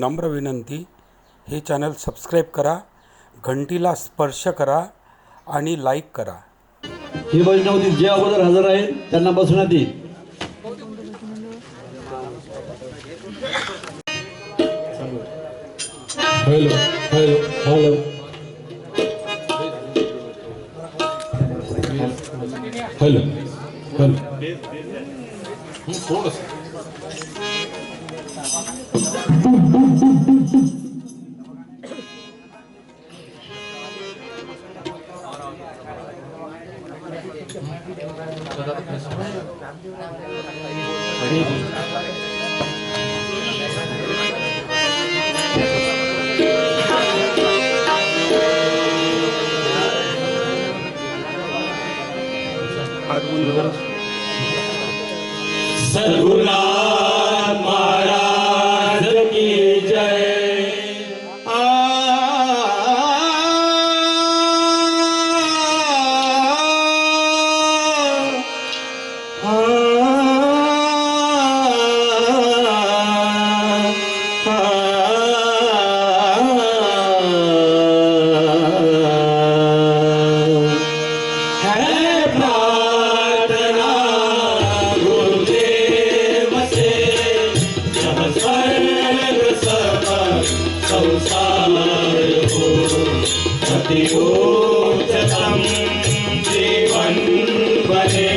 नम्र विनंती हे चॅनल सबस्क्राईब करा घंटीला स्पर्श करा आणि लाईक करा ही वैष्णवती जे अगोदर हजर आहेत त्यांना बसण्यात येईल hello hello hello hello hello Sadhguru संसारयो अतिगोचरं जीवन्वने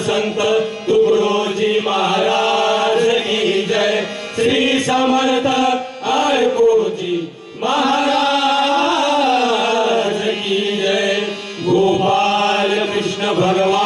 संत तुकडोजी महाराज की जय. श्री समर्थ अर्कोजी महाराज की जय. गोपाल कृष्ण भगवान